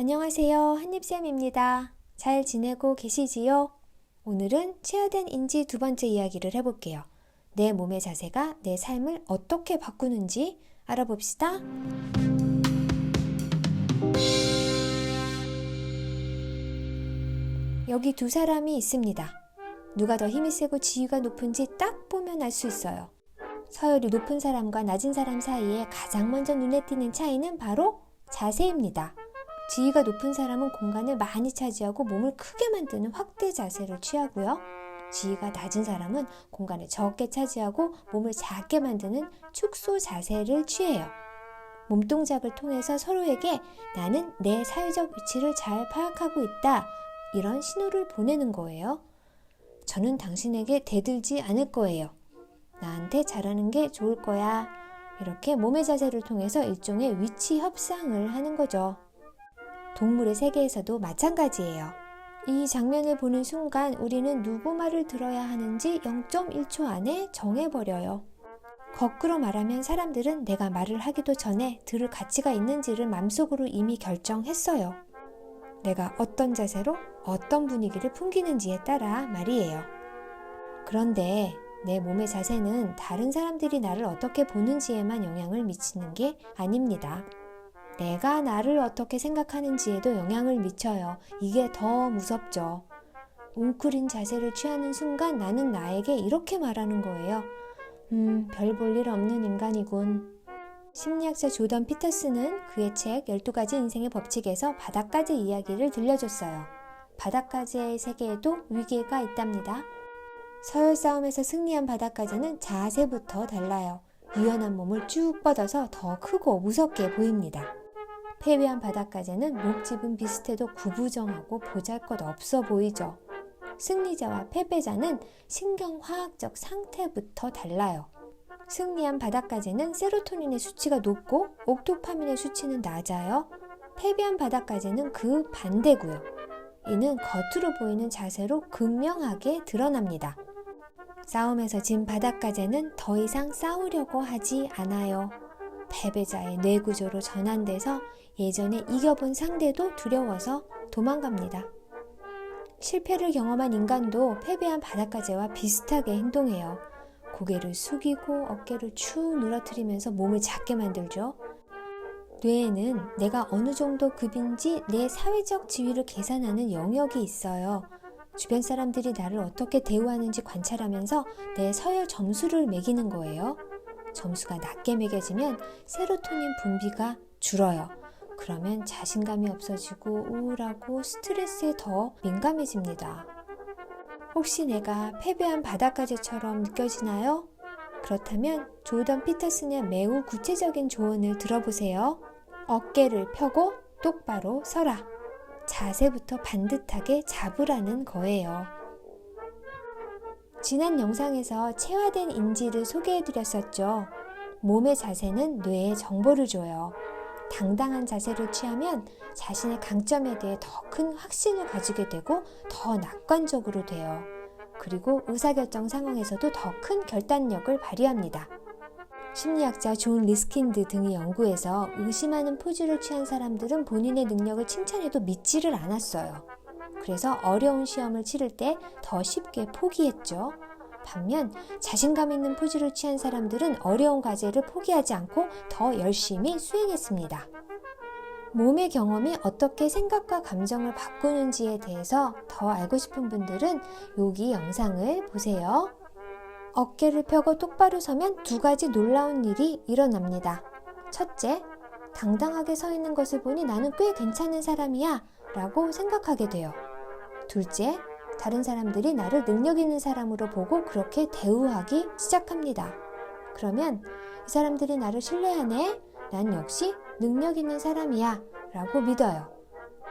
안녕하세요. 한입쌤입니다. 잘 지내고 계시지요? 오늘은 체화된 인지 두 번째 이야기를 해볼게요. 내 몸의 자세가 내 삶을 어떻게 바꾸는지 알아봅시다. 여기 두 사람이 있습니다. 누가 더 힘이 세고 지위가 높은지 딱 보면 알 수 있어요. 서열이 높은 사람과 낮은 사람 사이에 가장 먼저 눈에 띄는 차이는 바로 자세입니다. 지위가 높은 사람은 공간을 많이 차지하고 몸을 크게 만드는 확대 자세를 취하고요. 지위가 낮은 사람은 공간을 적게 차지하고 몸을 작게 만드는 축소 자세를 취해요. 몸동작을 통해서 서로에게 나는 내 사회적 위치를 잘 파악하고 있다. 이런 신호를 보내는 거예요. 저는 당신에게 대들지 않을 거예요. 나한테 잘하는 게 좋을 거야. 이렇게 몸의 자세를 통해서 일종의 위치 협상을 하는 거죠. 동물의 세계에서도 마찬가지예요. 이 장면을 보는 순간 우리는 누구 말을 들어야 하는지 0.1초 안에 정해버려요. 거꾸로 말하면 사람들은 내가 말을 하기도 전에 들을 가치가 있는지를 맘속으로 이미 결정했어요. 내가 어떤 자세로 어떤 분위기를 풍기는지에 따라 말이에요. 그런데 내 몸의 자세는 다른 사람들이 나를 어떻게 보는지에만 영향을 미치는 게 아닙니다. 내가 나를 어떻게 생각하는지에도 영향을 미쳐요. 이게 더 무섭죠. 웅크린 자세를 취하는 순간 나는 나에게 이렇게 말하는 거예요. 음, 별 볼 일 없는 인간이군. 심리학자 조던 피터스는 그의 책 12가지 인생의 법칙에서 바닥까지 이야기를 들려줬어요. 바닥까지의 세계에도 위기가 있답니다. 서열 싸움에서 승리한 바닥까지는 자세부터 달라요. 유연한 몸을 쭉 뻗어서 더 크고 무섭게 보입니다. 패배한 바닥까지는 몸집은 비슷해도 구부정하고 보잘것 없어 보이죠. 승리자와 패배자는 신경화학적 상태부터 달라요. 승리한 바닥까지는 세로토닌의 수치가 높고 옥토파민의 수치는 낮아요. 패배한 바닥까지는 그 반대고요. 이는 겉으로 보이는 자세로 극명하게 드러납니다. 싸움에서 진 바닥까지는 더 이상 싸우려고 하지 않아요. 패배자의 뇌구조로 전환돼서 예전에 이겨본 상대도 두려워서 도망갑니다. 실패를 경험한 인간도 패배한 바닥까지와 비슷하게 행동해요. 고개를 숙이고 어깨를 축 늘어뜨리면서 몸을 작게 만들죠. 뇌에는 내가 어느 정도 급인지 내 사회적 지위를 계산하는 영역이 있어요. 주변 사람들이 나를 어떻게 대우하는지 관찰하면서 내 서열 점수를 매기는 거예요. 점수가 낮게 매겨지면 세로토닌 분비가 줄어요. 그러면 자신감이 없어지고 우울하고 스트레스에 더 민감해집니다. 혹시 내가 패배한 바닥까지처럼 느껴지나요? 그렇다면 조던 피터슨의 매우 구체적인 조언을 들어보세요. 어깨를 펴고 똑바로 서라. 자세부터 반듯하게 잡으라는 거예요. 지난 영상에서 체화된 인지를 소개해 드렸었죠. 몸의 자세는 뇌에 정보를 줘요. 당당한 자세를 취하면 자신의 강점에 대해 더 큰 확신을 가지게 되고 더 낙관적으로 돼요. 그리고 의사결정 상황에서도 더 큰 결단력을 발휘합니다. 심리학자 존 리스킨드 등의 연구에서 의심하는 포즈를 취한 사람들은 본인의 능력을 칭찬해도 믿지를 않았어요. 그래서 어려운 시험을 치를 때 더 쉽게 포기했죠. 반면 자신감 있는 포즈를 취한 사람들은 어려운 과제를 포기하지 않고 더 열심히 수행했습니다. 몸의 경험이 어떻게 생각과 감정을 바꾸는지에 대해서 더 알고 싶은 분들은 여기 영상을 보세요. 어깨를 펴고 똑바로 서면 두 가지 놀라운 일이 일어납니다. 첫째, 당당하게 서 있는 것을 보니 나는 꽤 괜찮은 사람이야 라고 생각하게 돼요. 둘째, 다른 사람들이 나를 능력 있는 사람으로 보고 그렇게 대우하기 시작합니다. 그러면 이 사람들이 나를 신뢰하네? 난 역시 능력 있는 사람이야 라고 믿어요.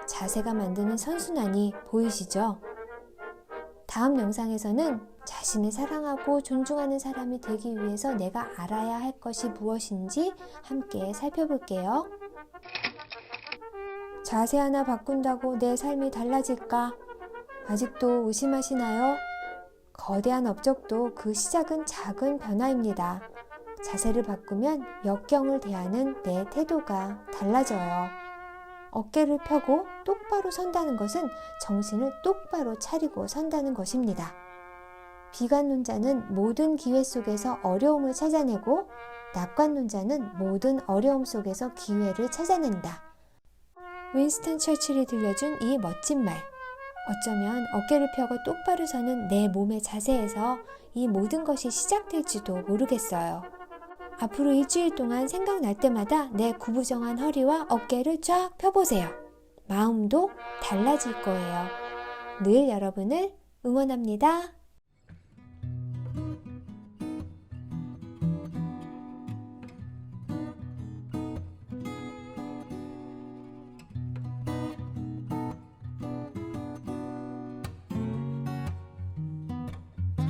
자세가 만드는 선순환이 보이시죠? 다음 영상에서는 자신을 사랑하고 존중하는 사람이 되기 위해서 내가 알아야 할 것이 무엇인지 함께 살펴볼게요. 자세 하나 바꾼다고 내 삶이 달라질까? 아직도 의심하시나요? 거대한 업적도 그 시작은 작은 변화입니다. 자세를 바꾸면 역경을 대하는 내 태도가 달라져요. 어깨를 펴고 똑바로 선다는 것은 정신을 똑바로 차리고 선다는 것입니다. 비관론자는 모든 기회 속에서 어려움을 찾아내고 낙관론자는 모든 어려움 속에서 기회를 찾아낸다. 윈스턴 처칠이 들려준 이 멋진 말. 어쩌면 어깨를 펴고 똑바로 서는 내 몸의 자세에서 이 모든 것이 시작될지도 모르겠어요. 앞으로 일주일 동안 생각날 때마다 내 구부정한 허리와 어깨를 쫙 펴보세요. 마음도 달라질 거예요. 늘 여러분을 응원합니다.